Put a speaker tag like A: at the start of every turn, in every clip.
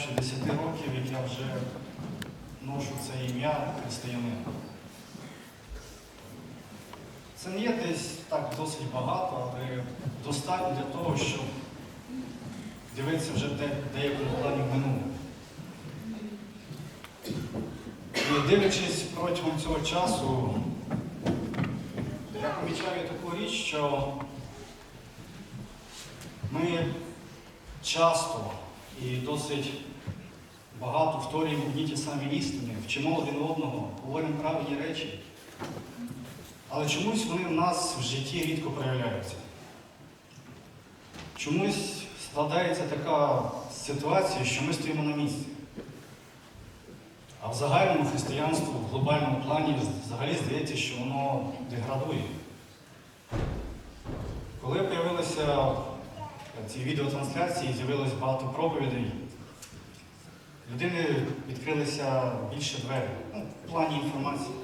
A: кажучи, 10 років, як я вже ношу це ім'я християнина. Це не є десь так досить багато, але достатньо для того, щоб дивитися вже деякому плані в минуле. І дивлячись протягом цього часу, я помічаю таку річ, що ми часто і досить багато вторюємо одні ті самі істини, вчимо один одного, говоримо правильні речі, але чомусь вони в нас в житті рідко проявляються. Чомусь складається така ситуація, що ми стоїмо на місці. А в загальному християнству, в глобальному плані, взагалі здається, що воно деградує. Коли з'явилися ці відеотрансляції, з'явилось багато проповідей, людини відкрилися більше двері ну, в плані інформації.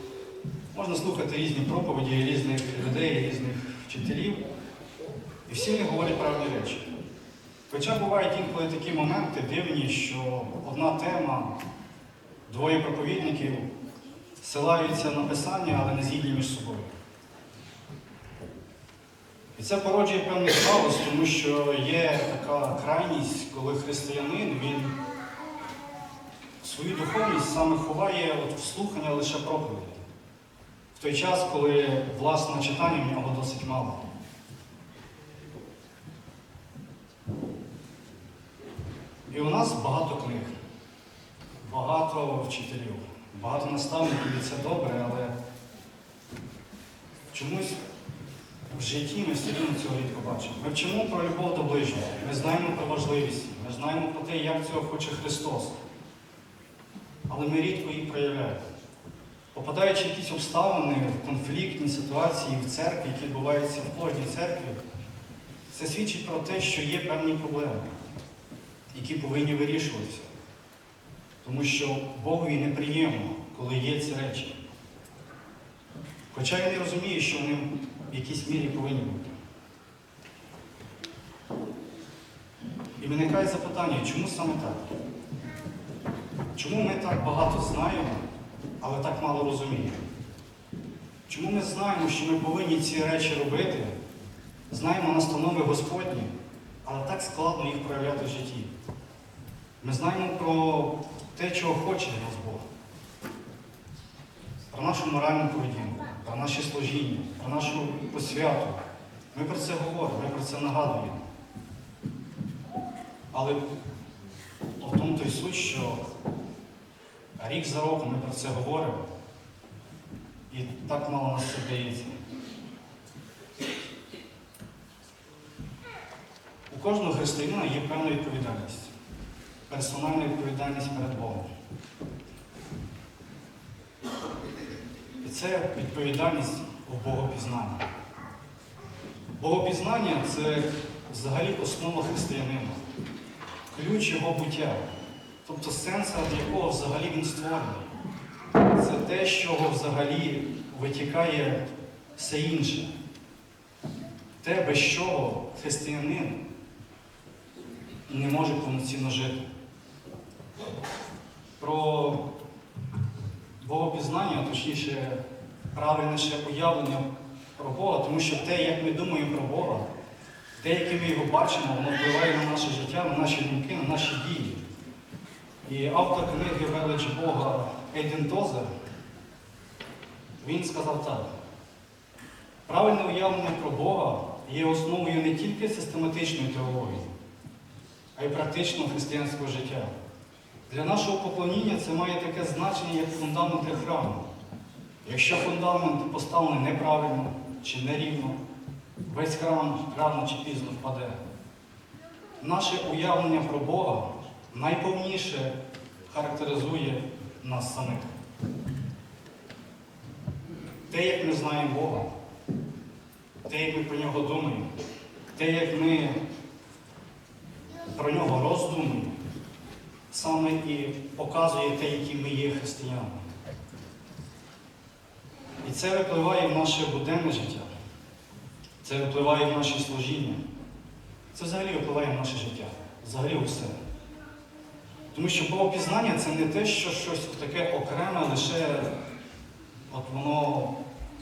A: Можна слухати різні проповіді різних людей, різних вчителів, і всі вони говорять правильні речі. Хоча бувають інколи такі моменти дивні, що одна тема, двоє проповідників силаються на писання, але не згідні між собою. І це породжує певний хаос, тому що є така крайність, коли християнин він свою духовність саме ховає от в слухання лише проповіді. В той час, коли власне читання в нього досить мало. І у нас багато книг, багато вчителів, багато наставників, і це добре, але чомусь в житті ми рівно цього рідко бачимо. Ми вчимо про любов до ближнього, ми знаємо про важливість, ми знаємо про те, як цього хоче Христос. Але ми рідко її проявляємо. Попадаючи в якісь обставини, в конфліктні ситуації в церкві, які відбуваються в кожній церкві, це свідчить про те, що є певні проблеми, які повинні вирішуватися. Тому що Богові неприємно, коли є ці речі. Хоча я не розумію, що вони в якійсь мірі повинні бути. І виникає запитання, чому саме так? Чому ми так багато знаємо, але так мало розуміємо? Чому ми знаємо, що ми повинні ці речі робити, знаємо настанови Господні, але так складно їх проявляти в житті? Ми знаємо про те, чого хоче нас Бог, про нашу моральну поведінку, про наші служіння, про нашу посвяту. Ми про це говоримо, ми про це нагадуємо. Але в тому той суть, що рік за роком ми про це говоримо, і так мало нас це вдається. У кожного християнина є певна відповідальність, персональна відповідальність перед Богом. І це відповідальність у Богопізнанні. Богопізнання це взагалі основа християнина, ключ його буття. Тобто сенс, ради якого взагалі він створений. Це те, з чого взагалі витікає все інше. Те, без чого християнин не може повноцінно жити. Про Богопізнання, точніше, правильніше уявлення про Бога, тому що те, як ми думаємо про Бога, те, яке ми його бачимо, воно впливає на наше життя, на наші думки, на наші дії. І автор книги Велич Бога Ейден Тозер, він сказав так. Правильне уявлення про Бога є основою не тільки систематичної теології, а й практичного християнського життя. Для нашого поклоніння це має таке значення, як фундамент для храму. Якщо фундамент поставлений неправильно чи нерівно, весь храм рано чи пізно впаде. Наше уявлення про Бога найповніше характеризує нас самих. Те, як ми знаємо Бога, те, як ми про нього думаємо, те, як ми про нього роздумуємо, саме і показує те, які ми є християнами. І це випливає в наше буденне життя. Це випливає в наші служіння. Це взагалі випливає в наше життя. взагалі усе. Тому що богопізнання це не те, що щось таке окреме, лише от воно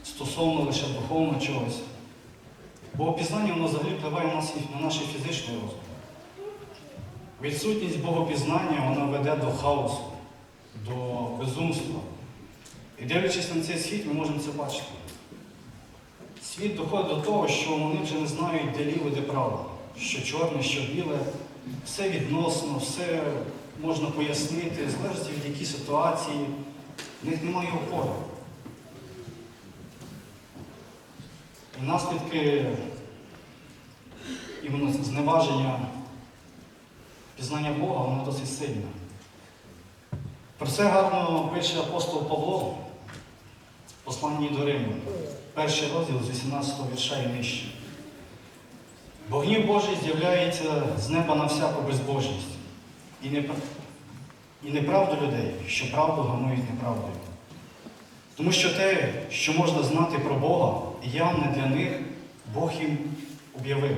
A: стосовно лише духовно чогось. Богопізнання воно взагалі впливає на, наш фізичний розум. Відсутність богопізнання вона веде до хаосу, до безумства. І дивлячись на цей світ, ми можемо це бачити. Світ доходить до того, що вони вже не знають, де ліве, де право, що чорне, що біле, все відносно, все можна пояснити, залежить від якій ситуації, в них немає опори. І наслідки іменно зневаження пізнання Бога, воно досить сильне. Про це гарно пише апостол Павло в посланні до Риму, перший розділ з 18 вірша і нижче. Бо гнів Божий з'являється з неба на всяку безбожність і, і неправду людей, що правду гамують неправдою. Тому що те, що можна знати про Бога, явне для них Бог їм об'явив.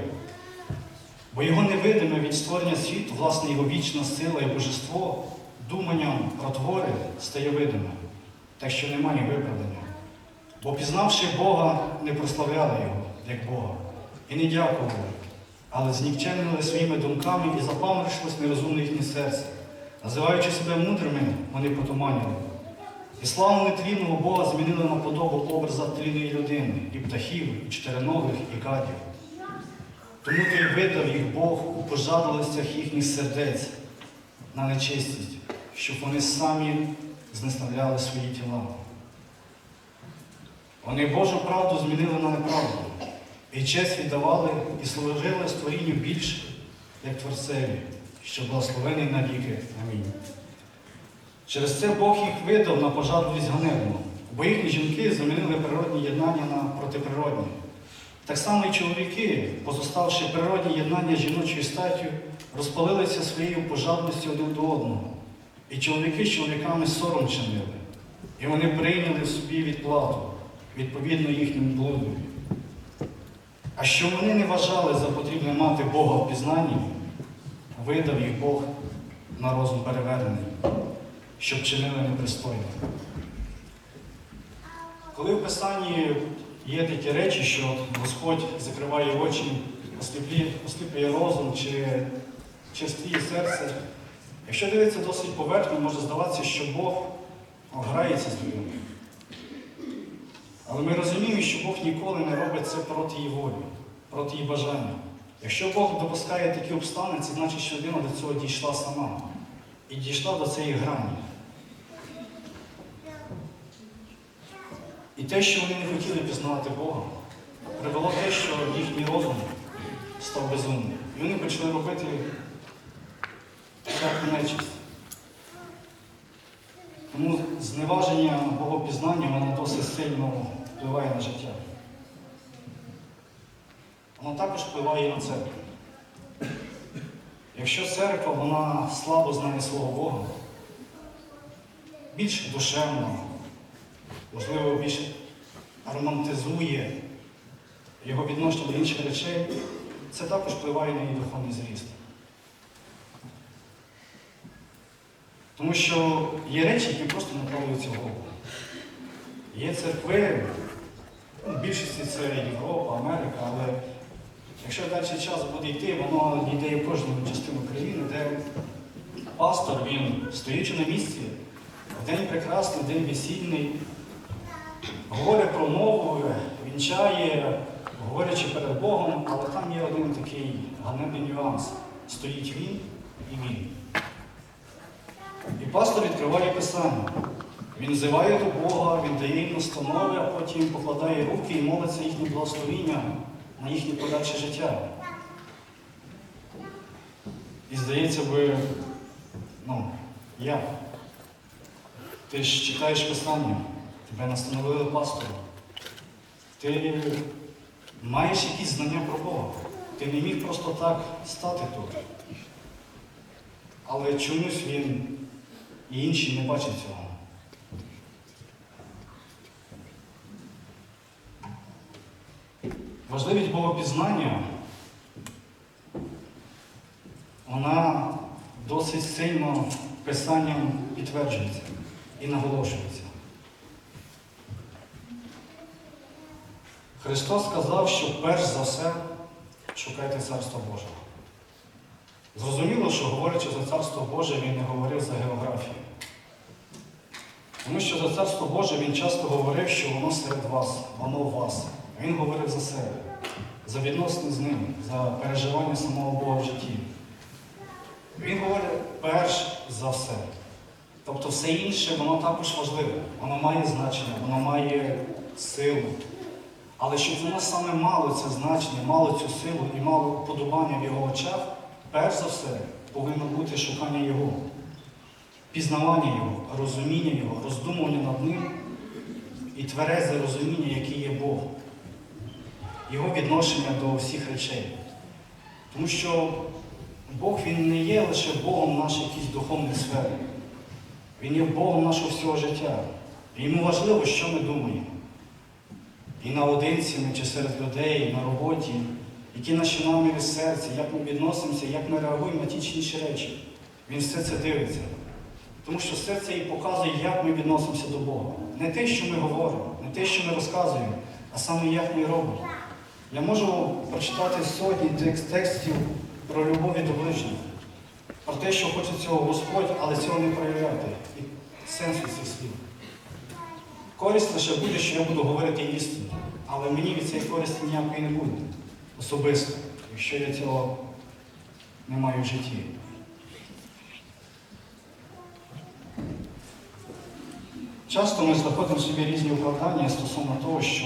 A: Бо його невидиме від створення світу, власне, його вічна сила і божество, думанням про твори стає видиме, так що немає виправдання. Бо пізнавши Бога, не прославляли Його, як Бога, і не дякували, але знікчемнили своїми думками і запаморочилось нерозумне їхнє серце. Називаючи себе мудрими, вони потуманили. І славу нетлінного Бога змінили на подобу образа тлінної людини, і птахів, і чотириногих, і гадів. Тому то й видав їх Бог у пожадливостях їхніх сердець на нечистість, щоб вони самі знеставляли свої тіла. Вони Божу правду змінили на неправду, і честь віддавали і служили створінню більше, як Творцеві, що благословений навіки. Амінь. Через це Бог їх видав на пожадливість ганебну, бо їхні жінки замінили природні єднання на протиприродні. Так само і чоловіки, позоставши природні єднання з жіночою статтю, розпалилися своєю пожадності один до одного. І чоловіки з чоловіками сором чинили. І вони прийняли в собі відплату, відповідно їхньому блудові. А що вони не вважали за потрібне мати Бога в пізнанні, видав їх Бог на розум перевернений, щоб чинили непристойно. Коли в Писанні є такі речі, що Господь закриває очі, осліплює, розум чи чистіє серце, якщо дивитися досить поверхньо, може здаватися, що Бог грається з людьми. Але ми розуміємо, що Бог ніколи не робить це проти її волі, проти її бажання. Якщо Бог допускає такі обставини, це значить, що людина до цього дійшла сама і дійшла до цієї грані. І те, що вони не хотіли пізнавати Бога, привело те, що їхній розум став безумним. І вони почали робити всяку нечисть. Тому зневаження богопізнання воно досить сильно впливає на життя. Воно також впливає на церкву. Якщо церква вона слабо знає свого Бога, більш душевно, можливо, більше романтизує його відношення до інших речей, це також впливає на її духовний зріст. Тому що є речі, які просто вкладаються в голову. Є церкви, ну, в більшості це Європа, Америка, але якщо далі час буде йти, воно йде в кожну частину країни, де пастор, він стоячи на місці, в день прекрасний, день весільний, говорить про мову, вінчає, говорячи перед Богом, але там є один такий ганебний нюанс. Стоїть він і він. І пастор відкриває Писання. Він взиває до Бога, він дає їм настанови, а потім покладає руки і молиться їхнє благословіння на їхнє подальше життя. І здається би, ну, як? Ти ж читаєш Писання, тебе настановили пастором. Ти маєш якісь знання про Бога. Ти не міг просто так стати тут. Але чомусь він і інші не бачать цього. Важливість богопізнання вона досить сильно писанням підтверджується і наголошується. Христос сказав, що перш за все шукайте Царство Божого. Зрозуміло, що говорячи за Царство Боже, він не говорив за географію. Тому що за Царство Боже він часто говорив, що воно серед вас, воно в вас. Він говорив за себе, за відносини з ним, за переживання самого Бога в житті. Він говорить перш за все. Тобто все інше, воно також важливе, воно має значення, воно має силу. Але щоб воно саме мало це значення, мало цю силу і мало вподобання в його очах, перш за все повинно бути шукання Його, пізнавання Його, розуміння Його, роздумування над ним і тверезе розуміння, який є Бог, Його відношення до всіх речей. Тому що Бог Він не є лише Богом нашої якійсь духовної сфери. Він є Богом нашого всього життя. І йому важливо, що ми думаємо. І наодинці ми, чи серед людей, і на роботі, які наші наміри серця, як ми відносимося, як ми реагуємо на ті чи інші речі. Він все це дивиться. Тому що серце і показує, як ми відносимося до Бога. Не те, що ми говоримо, не те, що ми розказуємо, а саме як ми робимо. Я можу прочитати сотні текстів про любові до ближнього, про те, що хоче цього Господь, але цього не проявляти. І сенс від цих слів. Користь лише буде, що я буду говорити істину. Але мені від цієї користі ніякої не буде. Особисто, якщо я цього не маю в житті. Часто ми знаходимо собі різні оправдання стосовно того, що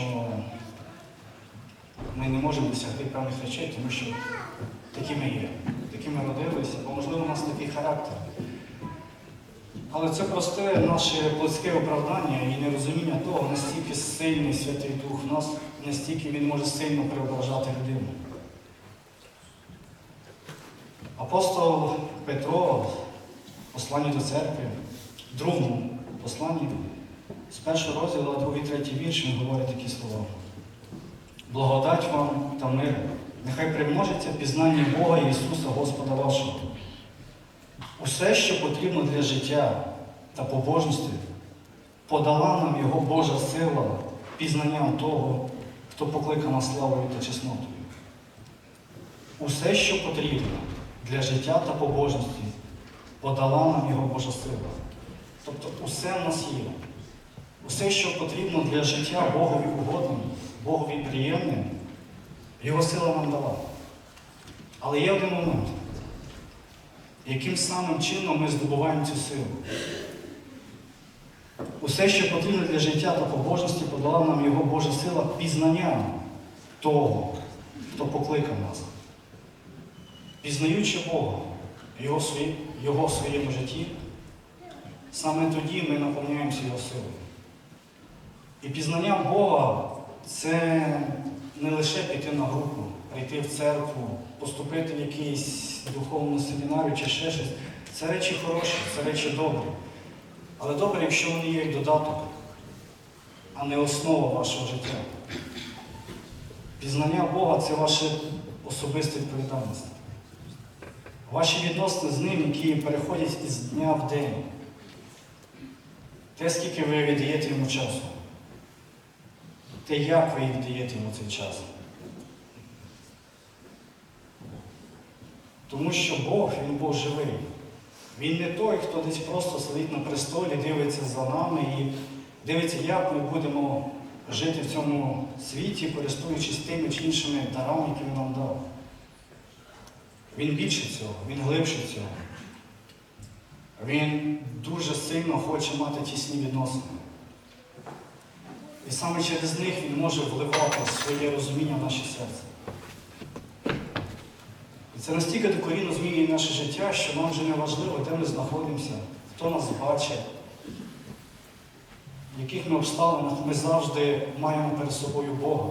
A: ми не можемо досягти певних речей, тому що такі ми є, такі ми родилися, бо можливо у нас такий характер. Але це просте наше плотське оправдання і нерозуміння того, настільки сильний Святий Дух в нас, настільки він може сильно преображати людину. Апостол Петро, в посланні до церкви, в другому посланні, з першого розділу, другий, третій вірш, він говорить такі слова. Благодать вам та мир. Нехай примножиться пізнання Бога Ісуса Господа вашого. Усе, що потрібно для життя та побожності, подала нам Його Божа сила пізнанням того, хто покликана славою та чеснотою. Усе, що потрібно для життя та побожності, подала нам Його Божа сила. Тобто усе в нас є. Усе, що потрібно для життя Богові угодним, Богові приємним, Його сила нам дала. Але є один момент яким самим чином ми здобуваємо цю силу. Усе, що потрібно для життя та побожності, подала нам Його Божа сила пізнанням того, хто покликав нас. Пізнаючи Бога, Його, в Його своєму житті, саме тоді ми наповняємося Його силою. І пізнання Бога це не лише піти на групу, прийти в церкву, поступити в якийсь духовну семінарію чи ще щось. Це речі хороші, це речі добрі. Але добре, якщо вони є як додаток, а не основа вашого життя. Пізнання Бога це ваша особиста відповідальність. Ваші відносини з ним, які переходять із дня в день. Те, скільки ви віддаєте йому часу. Те, як ви віддаєте йому цей час. Тому що Бог, Він Бог живий. Він не той, хто десь просто сидить на престолі, дивиться за нами і дивиться, як ми будемо жити в цьому світі, користуючись тими чи іншими дарами, які він нам дав. Він більше цього, він глибше цього. Він дуже сильно хоче мати тісні відносини. І саме через них він може вливати своє розуміння в наше серце. Це настільки докорінно змінює наше життя, що нам вже не важливо, де ми знаходимося, хто нас бачить, в яких ми обставинах ми завжди маємо перед собою Бога,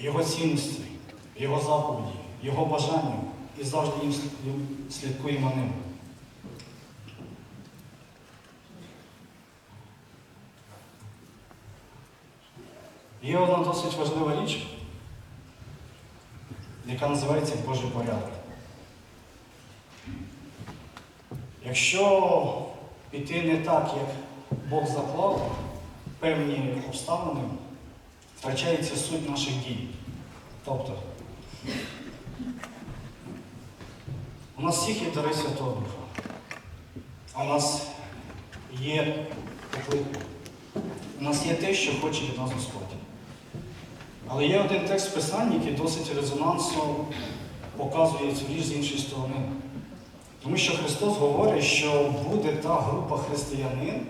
A: Його цінності, Його заповіді, Його бажання і завжди їм слідкуємо ним. Є одна досить важлива річ, яка називається Божий порядок. Якщо піти не так, як Бог заклав, певні обставини, втрачається суть наших дій. Тобто, у нас всіх є дари Святого Духа. А у нас є. У нас є те, що хоче від нас Господь. Але є один текст в Писанні, який досить резонансно показує цю річ з іншої сторони. Тому що Христос говорить, що буде та група християнин,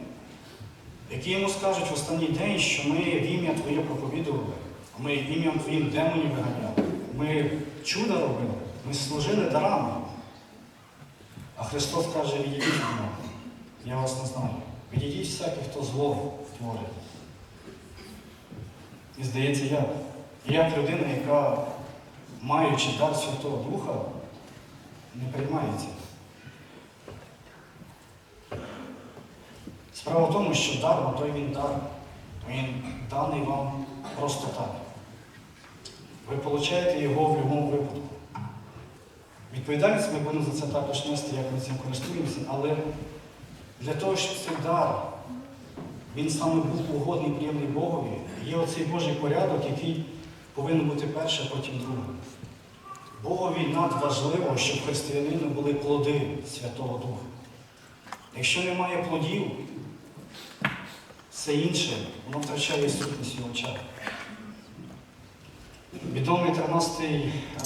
A: які йому скажуть в останній день, що ми в ім'я Твоє проповідували, ми ім'ям Твоїм демонів виганяли, ми чуда робили, ми служили дарами. А Христос каже, відійдіть від мене, я вас не знаю. Відійдіть всякий, хто зло творить. І здається, як? Як людина, яка, маючи дар Святого Духа, не приймається. Справа в тому, що дар, той він дар. Він даний вам просто так. Ви получаєте його в будь-якому випадку. Відповідальність ми будемо за це також нести, як ми цим користуємося, але для того, щоб цей дар, він саме був угодний, приємний Богові, є оцей Божий порядок, який повинен бути перше, а потім друге. Богові надважливо, щоб християнину були плоди Святого Духа. Якщо немає плодів, все інше, воно втрачає сутність в очах. Відомий 13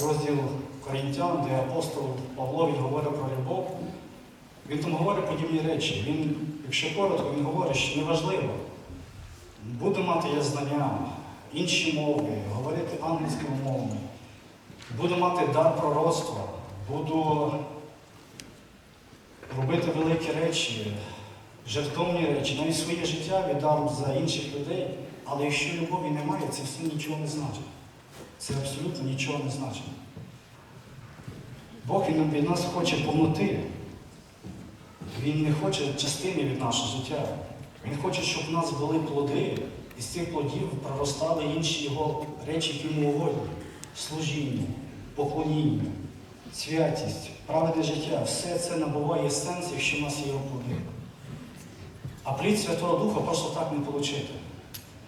A: розділ Корінтян, де апостол Павло він говорить про любов. Він там говорить подібні речі. Він, якщо коротко, він говорить, що неважливо. Буду мати я знання, інші мови, говорити ангельською мовою, буду мати дар пророцтва, буду робити великі речі, жертовні речі, навіть своє життя віддам за інших людей, але якщо любові немає, це все нічого не значить. Це абсолютно нічого не значить. Бог він від нас хоче повноти. Він не хоче частини від нашого життя. Він хоче, щоб в нас були плоди, і з цих плодів проростали інші його речі, які йому угодні. Служіння, поклоніння, святість, праведне життя. Все це набуває сенс, якщо в нас є його плоди. А плід Святого Духа просто так не отримати.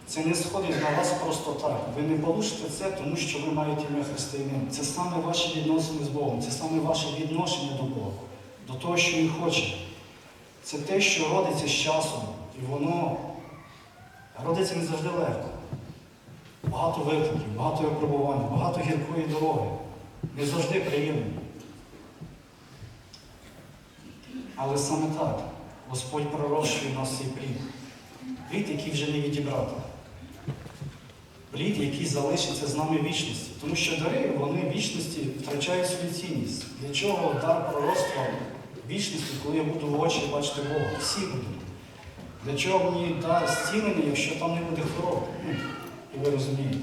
A: Це не сходить на вас просто так. Ви не получите це, тому що ви маєте ім'я християнин. Це саме ваші відносини з Богом, це саме ваше відношення до Бога, до того, що Він хоче. Це те, що родиться з часом, і воно родиться не завжди легко. Багато викликів, багато випробувань, багато гіркої дороги. Не завжди приємно. Але саме так Господь пророщує нас цей плід. Плід, який вже не відібрати. Плід, який залишиться з нами вічності. Тому що дари, вони вічності втрачають свою цінність. Для чого дар пророцтва вічності, коли я буду в очі бачити Бога? Всі будуть. Для чого мені дар зцілення, якщо там не буде хвороб? Ну, і ви розумієте.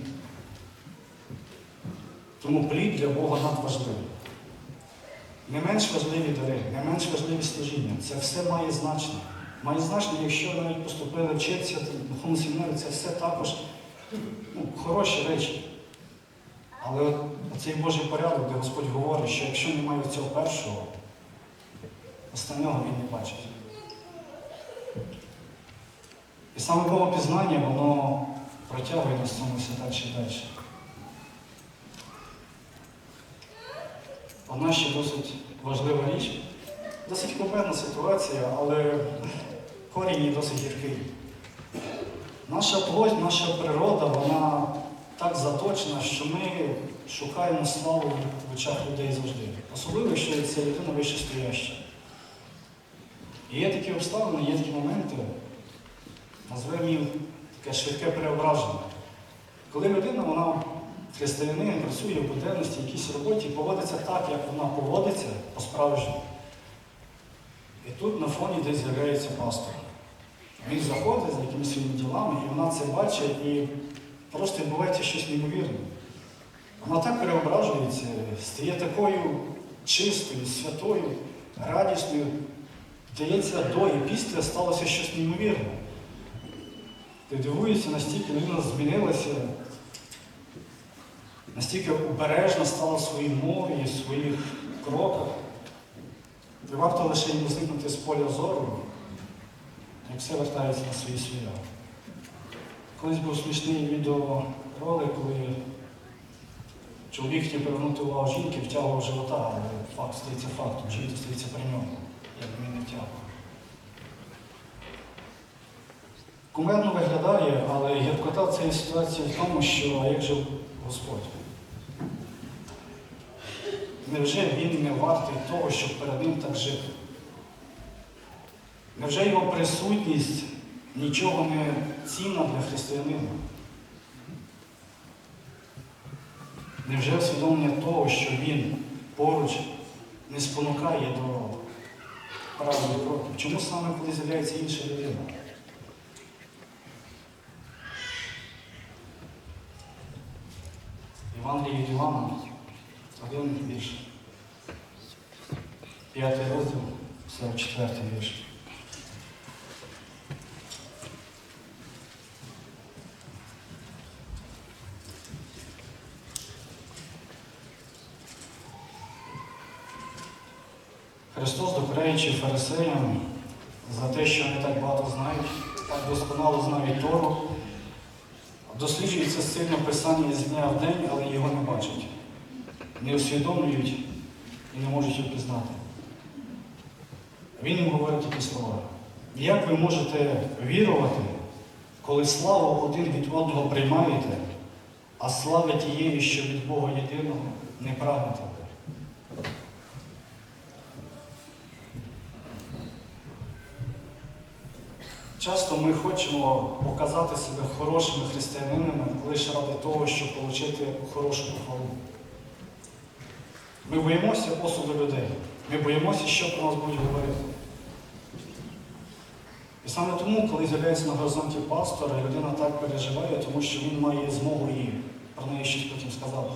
A: Тому плід для Бога надважливий. Не менш важливі дари, не менш важливі служіння. Це все має значення. Має значення, якщо навіть поступили вчитися духовну семінарію, це все також ну, хороші речі. Але цей Божий порядок, де Господь говорить, що якщо немає цього першого, останнього він не бачить. І саме Богопізнання, воно протягує нас цьому все далі і далі. Одна ще досить важлива річ, досить купенна ситуація, але корінь її досить гіркий. Наша плоть, наша природа, вона так заточена, що ми шукаємо славу в очах людей завжди. Особливо, якщо це людина вище стояща. І є такі обставини, є такі моменти, назвемо їм таке швидке переображення. Коли людина, вона християнин, працює в буденності, якійсь роботі, поводиться так, як вона поводиться по-справжньому. І тут на фоні десь з'являється пастор. Він заходить за якимись своїми ділами, і вона це бачить, і просто відбувається щось неймовірне. Вона так переображується, стає такою чистою, святою, радісною. Здається, до і після сталося щось неймовірне. Ти дивуєшся, настільки людина змінилася, настільки обережно стала в своїй мові, в своїх кроках. І варто лише їм зникнути з поля зору, як все вертається на свої своя. Колись був смішний відеоролик, коли чоловік хотів привернути увагу жінки, втягував живота, але факт стається фактом, жінка стається при ньому, як втягував. Кумедно виглядає, але гіркота цієї ситуації в тому, що а як же Господь? Невже він не вартий того, щоб перед ним так жити? Невже його присутність нічого не цінна для християнина? Невже усвідомлення того, що він поруч не спонукає до правильних кроків? Чому саме коли з'являється інша людина? Іван від Івана, один вірш. П'ятий розділ, 44 вірш. Христос, докоряючи фарисеям за те, що вони так багато знають, так досконало знають Тору, досліджується сильно Писання з дня в день, але його не бачать, не усвідомлюють і не можуть його пізнати. Він їм говорить такі слова. Як ви можете вірувати, коли славу один від одного приймаєте, а слави тієї, що від Бога єдиного, не прагнете? Часто ми хочемо показати себе хорошими християнинами лише ради того, щоб отримати хорошу похвалу. Ми боїмося осуду людей. Ми боїмося, що про нас будуть говорити. І саме тому, коли з'являється на горизонті пастора, людина так переживає, тому що він має змогу і про неї щось потім сказати.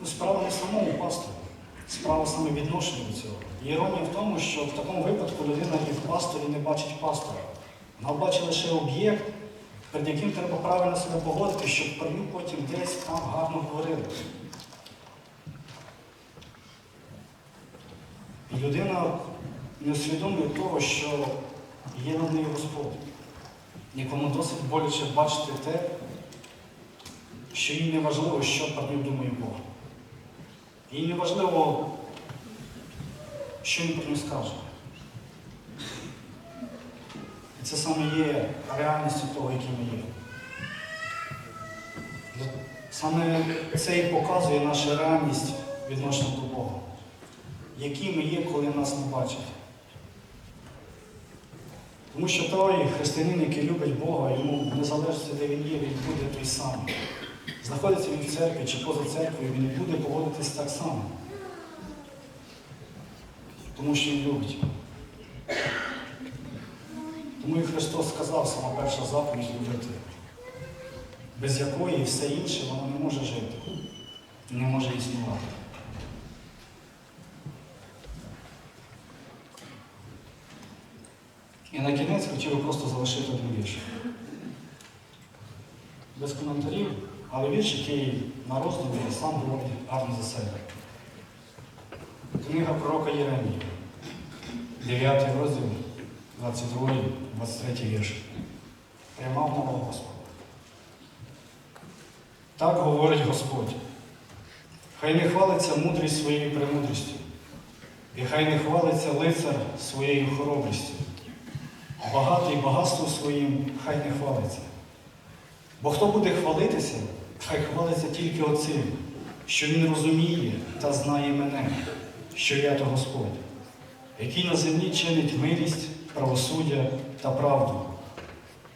A: Ну, справа не самому пасторі, справа саме в відношенні до цього. Іронія в тому, що в такому випадку людина і в пасторі не бачить пастора. Вона бачить лише об'єкт, перед яким треба правильно себе поводити, щоб про нього потім десь там гарно говорили. Людина не усвідомлює того, що є над нею Господь. Нікому досить боляче бачити те, що їй не важливо, що про нього думає Бог. Їй не важливо, що він про нього скаже. І це саме є реальністю того, яким ми є. Саме це і показує нашу реальність відносно до Бога. Які ми є, коли нас не бачать. Тому що той християнин, який любить Бога, йому не залежить, де він є, він буде той самий. Знаходиться він в церкві чи поза церквою, він буде поводитись так само. Тому що він любить. Тому і Христос сказав, сама перша заповідь любити, без якої все інше воно не може жити, не може існувати. І на кінець хотів би просто залишити один вірш. Без коментарів, але вірш, який на роздумі сам говорить гарно за себе. Книга пророка Єремії, 9 розділ, 22, 23 вірш. Пряма мова Господа. Так говорить Господь. Хай не хвалиться мудрість своєю премудрістю, і хай не хвалиться лицар своєю хоробрістю. Багатий багатством своїм хай не хвалиться. Бо хто буде хвалитися, хай хвалиться тільки оцим, що він розуміє та знає мене, що я то Господь, який на землі чинить милість, правосуддя та правду.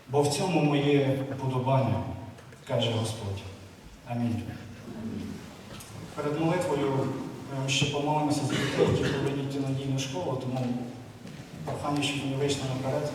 A: Бо в цьому моє подобання, каже Господь. Амінь. Перед молитвою ми ще помолимося за дітей, які повинні йти надійну школу, тому прохання, щоб вони вийшли наперед.